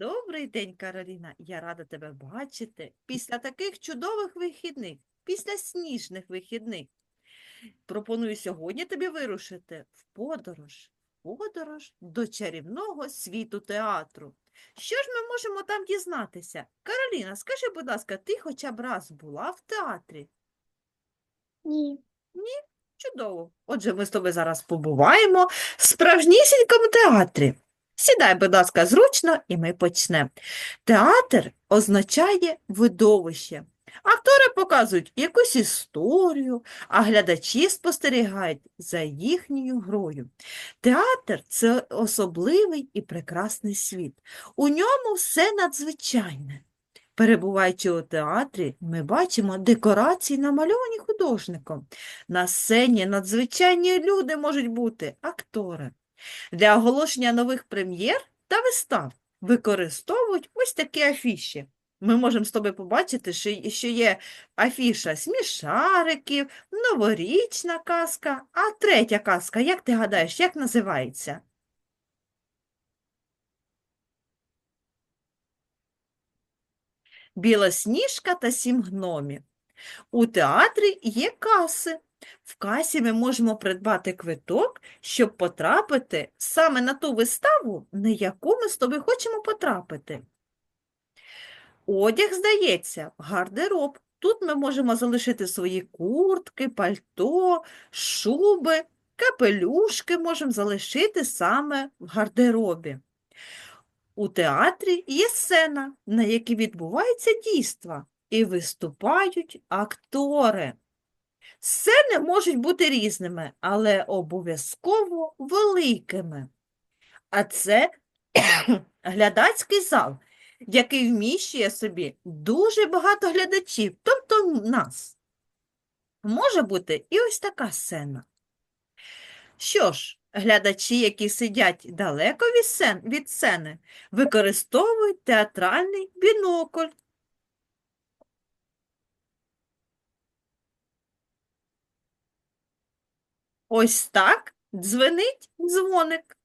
Добрий день, Кароліна. Я рада тебе бачити після таких чудових вихідних, після сніжних вихідних. Пропоную сьогодні тобі вирушити в подорож, в подорож до чарівного світу театру. Що ж ми можемо там дізнатися? Кароліна, скажи, будь ласка, ти хоча б раз була в театрі? Ні. Чудово. Отже, ми з тобою зараз побуваємо в справжнісінькому театрі. Сідай, будь ласка, зручно, і ми почнемо. Театр означає видовище. Актори показують якусь історію, а глядачі спостерігають за їхньою грою. Театр це особливий і прекрасний світ. У ньому все надзвичайне. Перебуваючи у театрі, ми бачимо декорації, намальовані художником. На сцені надзвичайні люди можуть бути актори. Для оголошення нових прем'єр та вистав використовують ось такі афіші. Ми можемо з тобою побачити, що є афіша смішариків, новорічна казка, а третя казка, як ти гадаєш, як називається? Білосніжка та сім гномів. У театрі є каси. В касі ми можемо придбати квиток, щоб потрапити саме на ту виставу, на яку ми з тобою хочемо потрапити. Одяг, здається, гардероб. Тут ми можемо залишити свої куртки, пальто, шуби, капелюшки можемо залишити саме в гардеробі. У театрі є сцена, на якій відбувається дійства, і виступають актори. Сцени можуть бути різними, але обов'язково великими. А це глядацький зал, який вміщує собі дуже багато глядачів, тобто нас. Може бути і ось така сцена. Що ж, глядачі, які сидять далеко від сцени, використовують театральний бінокль. Ось так дзвенить дзвоник.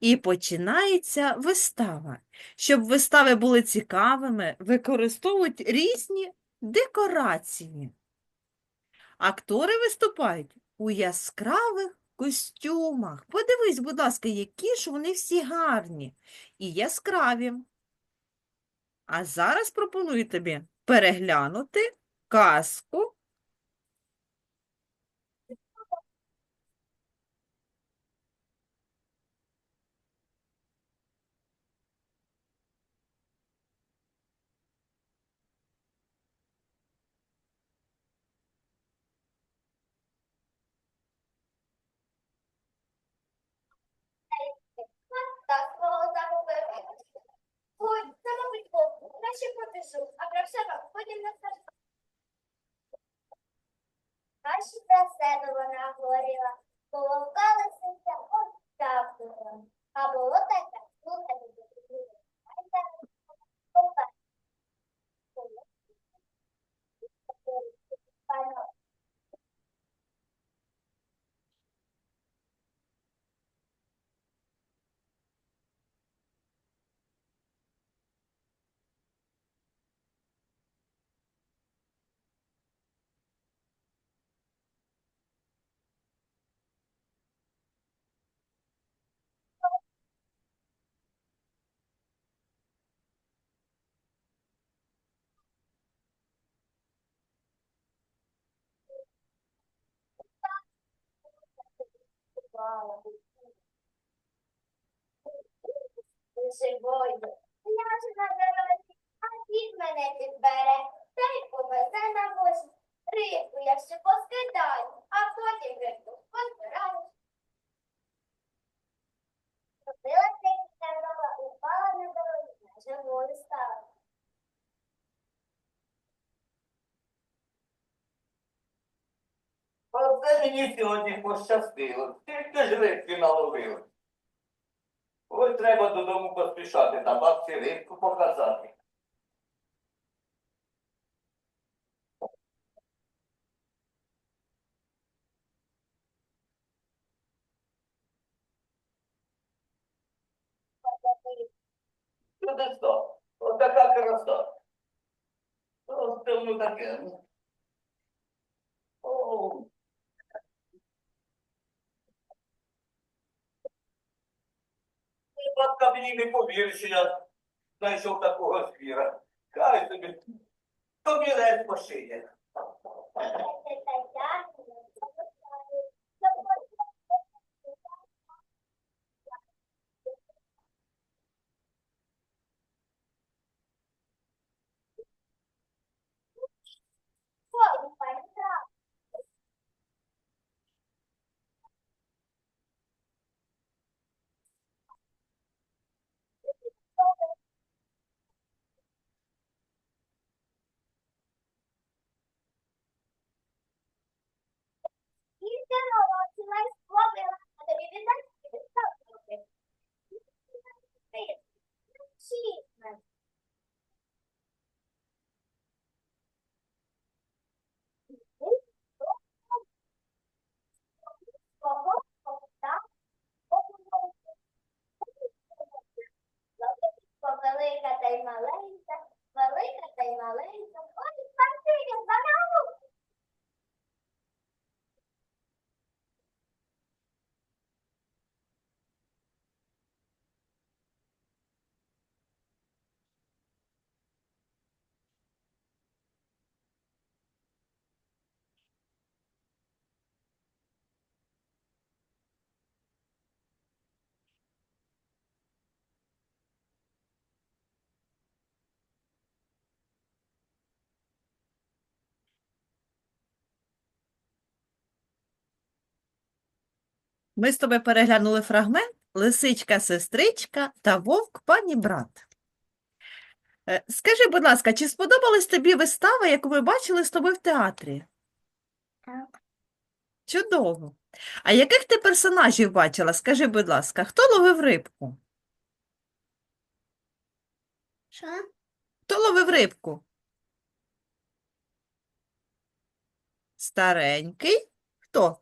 І починається вистава. Щоб вистави були цікавими, використовують різні декорації. Актори виступають у яскравих костюмах. Подивись, будь ласка, які ж вони всі гарні і яскраві. А зараз пропоную тобі переглянути казку Так, свого загубив. Ой, це, мабуть, вовк. Краще побіжу, а про все вам потім не скажу. Краще за себе вона говорила, бо вовка лисиця от так було. А було таке, слухайте, друзі. Знаєте, вовка. Пану, Вау. Живою. Я ж на дорозі, а він мене підбере, та й повезе на возі. Рибку я всю поскидаю, а потім рибку позбираю. Робила тільки корова, упала на дорозі, живою мені сьогодні пощастило. Тільки ж рибки наловили. Ой, треба додому поспішати та бабці рибку показати. Що? Отака краса. Просто воно таке. ну. О. Ти, Не повірить, я знайшов такого звіра. Хай собі. то ледь пошиє. Ми з тобою переглянули фрагмент Лисичка сестричка та вовк пані брат. Е, Скажи, будь ласка, чи сподобалась тобі вистава, яку ми бачили з тобою в театрі? Так. Чудово. А яких ти персонажів бачила? Скажи, будь ласка, хто ловив рибку? Що? Хто ловив рибку? Старенький? Хто?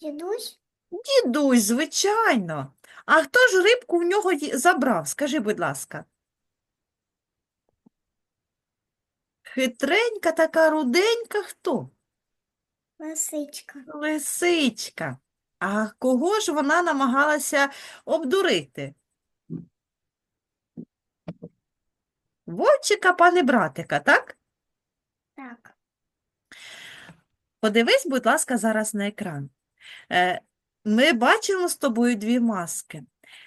Дідусь? Дідусь, звичайно. А хто ж рибку в нього забрав? Скажи, будь ласка. Хитренька така руденька хто? Лисичка. Лисичка. А кого ж вона намагалася обдурити? Вовчика, пане братика, так? Так. Подивись, будь ласка, зараз на екран. Е, Ми бачимо з тобою дві маски.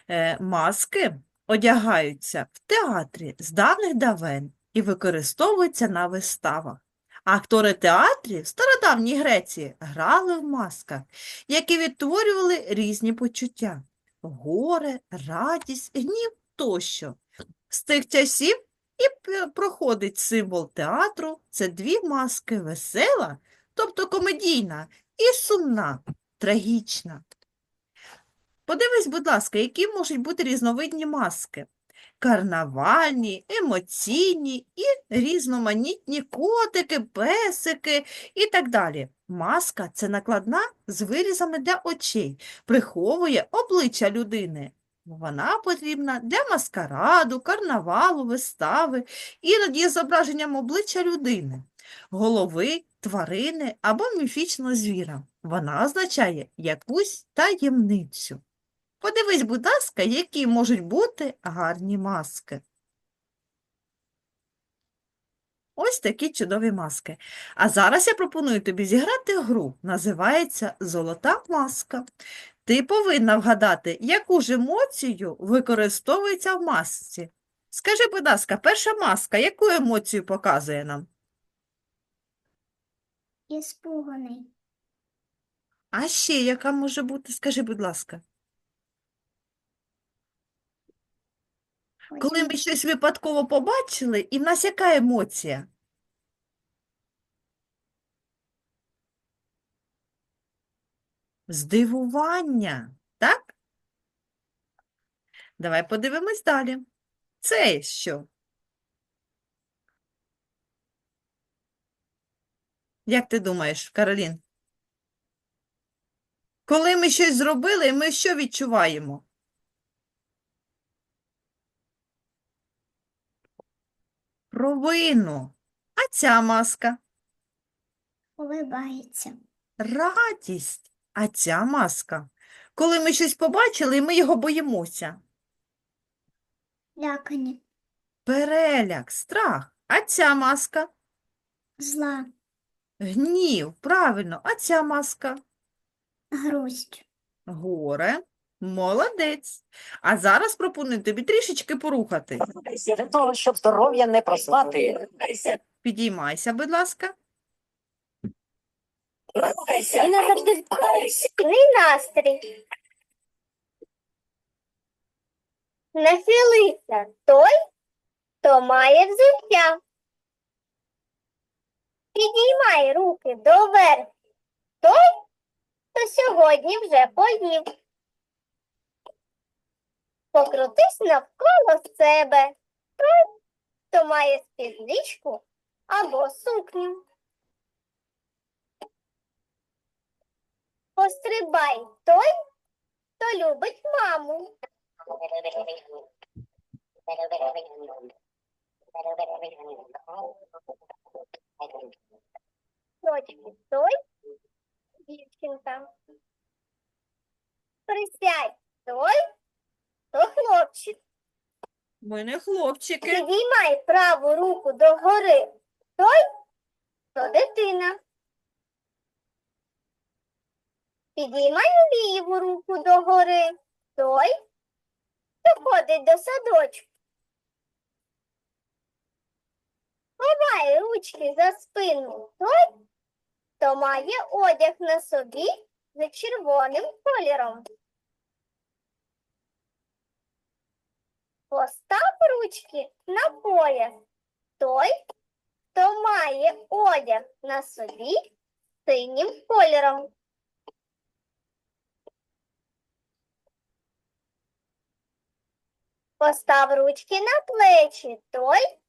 Е, Маски одягаються в театрі з давних давен і використовуються на виставах. Актори театрів в стародавній Греції грали в масках, які відтворювали різні почуття – горе, радість, гнів тощо. З тих часів і проходить символ театру – це дві маски – весела, тобто комедійна, і сумна, трагічна. Подивись, будь ласка, які можуть бути різновидні маски. Карнавальні, емоційні і різноманітні котики, песики і так далі. Маска – це накладна з вирізами для очей, приховує обличчя людини. Вона потрібна для маскараду, карнавалу, вистави, іноді є зображенням обличчя людини голови, тварини або міфічного звіра. Вона означає якусь таємницю. Подивись, будь ласка, які можуть бути гарні маски. Ось такі чудові маски. А зараз я пропоную тобі зіграти гру. Називається Золота маска. Ти повинна вгадати, яку ж емоцію використовується в масці. Скажи, будь ласка, перша маска, яку емоцію показує нам? Іспуганий. А ще яка може бути? Скажи, будь ласка. Коли ми щось випадково побачили, і в нас яка емоція? Здивування, так? Давай подивимось далі. Це що? Як ти думаєш, Каролін? Коли ми щось зробили, ми що відчуваємо? провину. А ця маска Улибається. радість. А ця маска, коли ми щось побачили, ми його боїмося. Лякані. Переляк, страх. А ця маска Зла. гнів, правильно. А ця маска Грусть. горе. Молодець. А зараз пропоную тобі трішечки порухати. Для того, щоб здоров'я не проспати. Підіймайся, будь ласка. І не завжди настрій. Нахилився той, хто має взуття. Підіймай руки доверху той, сьогодні вже поїв. Покрутись навколо себе той, хто має спідничку або сукню. Пострибай той, хто любить маму. Точки той, дівчинка. Присядь той, то хлопчик. Ми не хлопчики. Підіймай праву руку догори той, то дитина. Підіймай ліву руку догори той, хто ходить до садочку. Ховай ручки за спину той, хто має одяг на собі за червоним кольором. Постав ручки на пояс той, хто має одяг на собі синім кольором. Постав ручки на плечі той,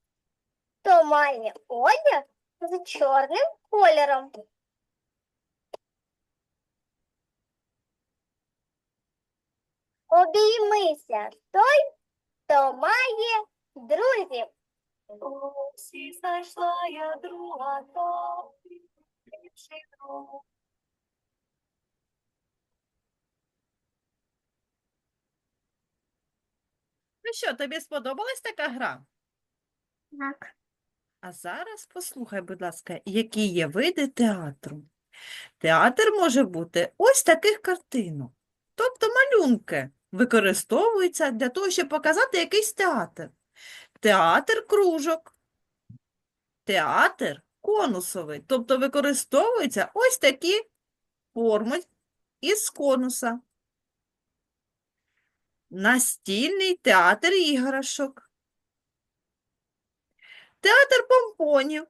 хто має одяг з чорним кольором. Обіймися той, хто має друзів. Усі знайшла я друга, то більший друг. Ну що, тобі сподобалась така гра? Так. А зараз послухай, будь ласка, які є види театру. Театр може бути ось таких картинок, тобто малюнки використовуються для того, щоб показати якийсь театр. Театр кружок, театр конусовий, тобто використовуються ось такі форми із конуса. Настільний театр іграшок. Театр помпонів.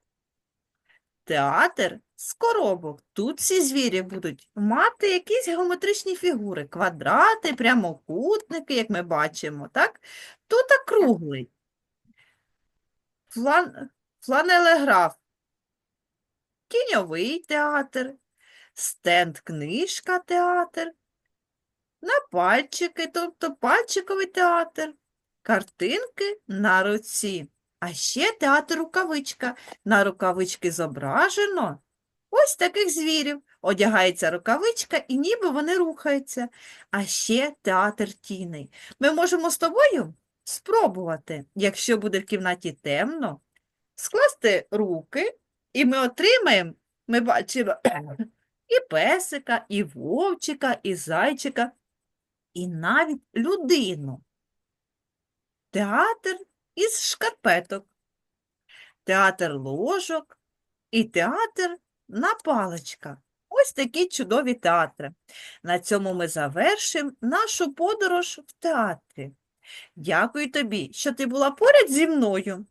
Театр з коробок. Тут всі звірі будуть мати якісь геометричні фігури, квадрати, прямокутники, як ми бачимо, так? Тут округлий. Флан... Фланелеграф. Кіньовий театр. Стенд книжка театр. На пальчики, тобто пальчиковий театр. Картинки на руці. А ще театр рукавичка. На рукавички зображено ось таких звірів. Одягається рукавичка, і ніби вони рухаються. А ще театр тіней. Ми можемо з тобою спробувати, якщо буде в кімнаті темно, скласти руки, і ми отримаємо, ми бачимо і песика, і вовчика, і зайчика, і навіть людину. Театр із шкарпеток, театр ложок і театр на паличках. Ось такі чудові театри. На цьому ми завершимо нашу подорож в театрі. Дякую тобі, що ти була поряд зі мною.